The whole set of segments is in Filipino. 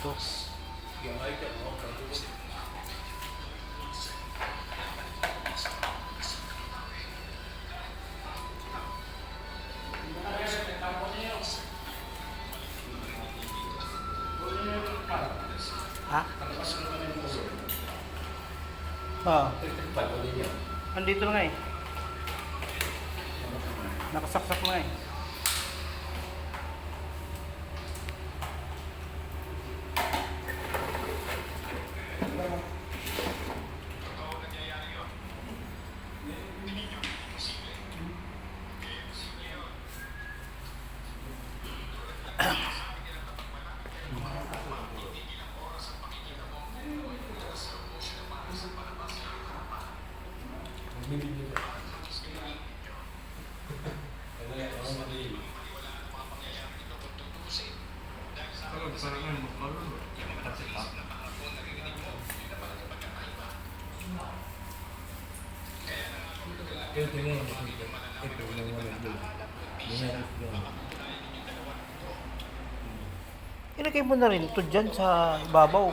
Ito. Ha? Ah. Andito na nga eh. Nakasaksak na eh. Kaya tingnan mo kung ito yung mga nagdala. Mayroon yun. Ilagay mo na rin ito dyan sa ibabaw.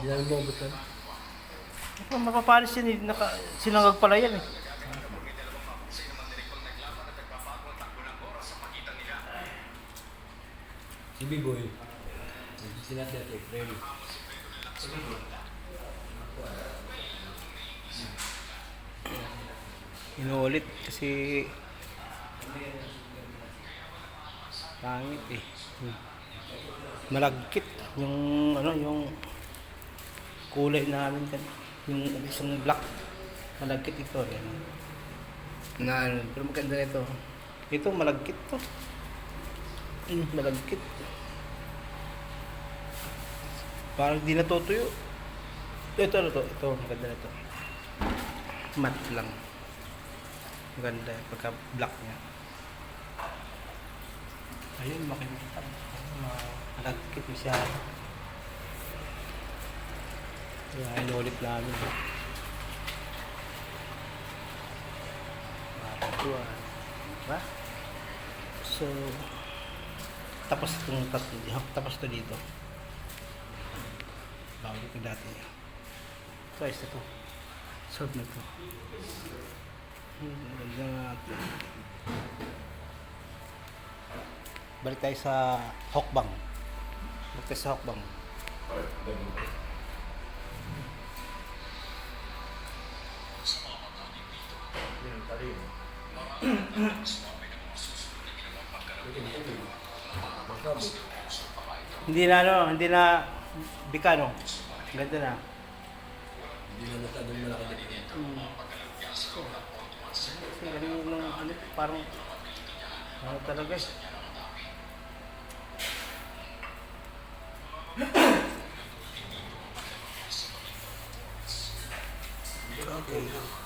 Hindi namin mabutan. Ito, mapapalis yan eh. Naka, sinangag pala yan eh. Si B-Boy. Sinatya kay Freddy. Inuulit kasi pangit eh. Malagkit yung ano yung kulay namin kan yung isang black malagkit ito eh. Na ano, pero maganda ito. Ito malagkit to. Mm, malagkit. Parang di natutuyo. Ito, ito, ito, ito, maganda na ito. Matte lang. Maganda pagka black niya. Ayun, makikita. Malagkit masyado. Kaya inulit namin. Maraduan. Diba? So, tapos itong tatlo. Tapos ito dito. Bago ito dati. So, ayos na ito. Solve na ito. Ganda natin. Balik tayo sa Hokbang. Balik tayo sa Hokbang. Hindi na ano, hindi na bikano. Ganda na. Hindi na masyadong malaki dito. Hmm. Kasi ganun yung ano, parang ano talaga eh. Okay.